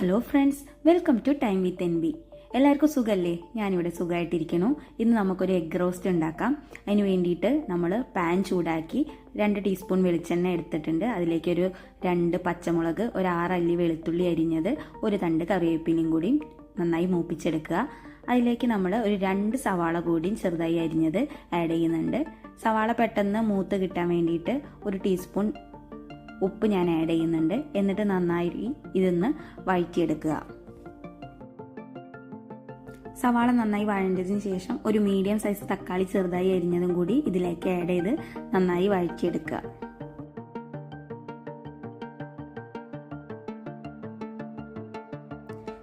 Hello friends welcome to time with N B എല്ലാവർക്കും സുഖമല്ലേ ഞാനിവിടെ സുഖമായിട്ടിരിക്കണു ഇന്ന് നമുക്കൊരു എഗ് റോസ്റ്റ് ഉണ്ടാക്കാം. അതിന് വേണ്ടിയിട്ട് നമ്മൾ പാൻ ചൂടാക്കി രണ്ട് ടീസ്പൂൺ വെളിച്ചെണ്ണ എടുത്തിട്ടുണ്ട്. അതിലേക്കൊരു രണ്ട് പച്ചമുളക് ഒരു ആറല്ലി വെളുത്തുള്ളി അരിഞ്ഞത് ഒരു തണ്ട് കറിവേപ്പിലയും കൂടി നന്നായി മൂപ്പിച്ചെടുക്കുക. അതിലേക്ക് നമ്മൾ ഒരു രണ്ട് സവാള കൂടിയും ചെറുതായി അരിഞ്ഞത് ആഡ് ചെയ്യുന്നുണ്ട്. സവാള പെട്ടെന്ന് മൂത്ത് കിട്ടാൻ വേണ്ടിയിട്ട് ഒരു ടീസ്പൂൺ ഉപ്പ് ഞാൻ ആഡ് ചെയ്യുന്നുണ്ട്. എന്നിട്ട് നന്നായി ഇതൊന്ന് വഴറ്റിയെടുക്കുക. സവാള നന്നായി വഴണ്ടതിന് ശേഷം ഒരു മീഡിയം സൈസ് തക്കാളി ചെറുതായി അരിഞ്ഞതും കൂടി ഇതിലേക്ക് ആഡ് ചെയ്ത് നന്നായി വഴറ്റിയെടുക്കുക.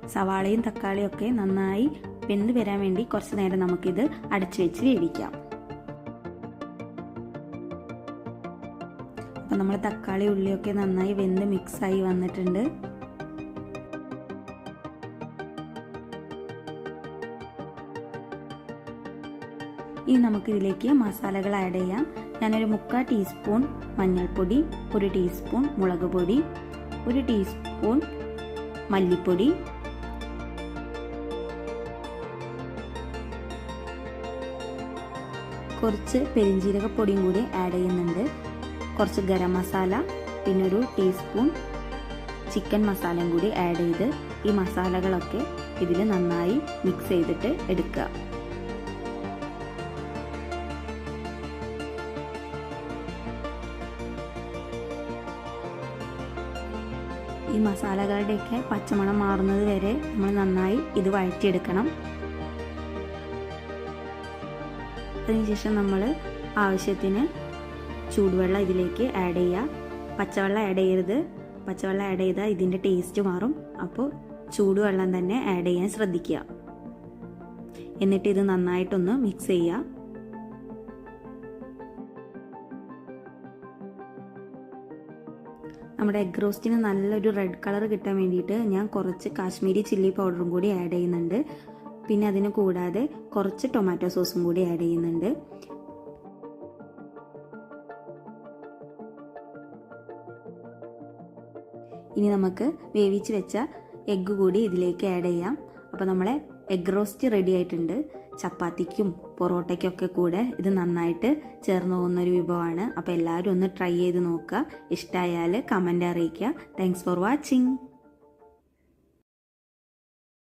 സവാളയും തക്കാളിയും ഒക്കെ നന്നായി വെന്ത് വരാൻ വേണ്ടി കുറച്ച് നേരം നമുക്കിത് അടച്ചു വെച്ച് വേവിക്കാം. അപ്പം നമ്മൾ തക്കാളി ഉള്ളിയൊക്കെ നന്നായി വെന്ത് മിക്സായി വന്നിട്ടുണ്ട്. ഇനി നമുക്കിതിലേക്ക് മസാലകൾ ആഡ് ചെയ്യാം. ഞാനൊരു മുക്കാൽ ടീസ്പൂൺ മഞ്ഞൾപ്പൊടി ഒരു ടീസ്പൂൺ മുളക് പൊടി ഒരു ടീസ്പൂൺ മല്ലിപ്പൊടി. കുറച്ച് പെരിഞ്ജീരകപ്പൊടിയും കൂടി ആഡ് ചെയ്യുന്നുണ്ട്. കുറച്ച് ഗരം മസാല പിന്നെ ഒരു ടീസ്പൂൺ ചിക്കൻ മസാലയും കൂടി ആഡ് ചെയ്ത് ഈ മസാലകളൊക്കെ ഇതിൽ നന്നായി മിക്സ് ചെയ്തിട്ട് എടുക്കുക. ഈ മസാലകളുടെയൊക്കെ പച്ചമണം മാറുന്നത് വരെ നമ്മൾ നന്നായി ഇത് വഴറ്റിയെടുക്കണം. അതിനുശേഷം നമ്മൾ ആവശ്യത്തിന് ചൂടുവെള്ളം ഇതിലേക്ക് ആഡ് ചെയ്യുക. പച്ചവെള്ളം ആഡ് ചെയ്യരുത്. പച്ചവെള്ളം ആഡ് ചെയ്താൽ ഇതിന്റെ ടേസ്റ്റ് മാറും. അപ്പോൾ ചൂടുവെള്ളം തന്നെ ആഡ് ചെയ്യാൻ ശ്രദ്ധിക്കുക. എന്നിട്ട് ഇത് നന്നായിട്ടൊന്ന് മിക്സ് ചെയ്യുക. നമ്മുടെ എഗ് റോസ്റ്റിന് നല്ലൊരു റെഡ് കളർ കിട്ടാൻ വേണ്ടിയിട്ട് ഞാൻ കുറച്ച് കാശ്മീരി ചില്ലി പൗഡറും കൂടി ആഡ് ചെയ്യുന്നുണ്ട്. പിന്നെ അതിന് കൂടാതെ കുറച്ച് ടൊമാറ്റോ സോസും കൂടി ആഡ് ചെയ്യുന്നുണ്ട്. ഇനി നമുക്ക് വേവിച്ച് വെച്ച എഗ്ഗ് കൂടി ഇതിലേക്ക് ആഡ് ചെയ്യാം. അപ്പോൾ നമ്മളെ എഗ് റോസ്റ്റ് റെഡി ആയിട്ടുണ്ട്. ചപ്പാത്തിക്കും പൊറോട്ടയ്ക്കൊക്കെ കൂടെ ഇത് നന്നായിട്ട് ചേർന്ന് പോകുന്ന ഒരു വിഭവമാണ്. അപ്പോൾ എല്ലാവരും ഒന്ന് ട്രൈ ചെയ്ത് നോക്കുക. ഇഷ്ടമായാൽ കമന്റ് അറിയിക്കുക. Thanks for watching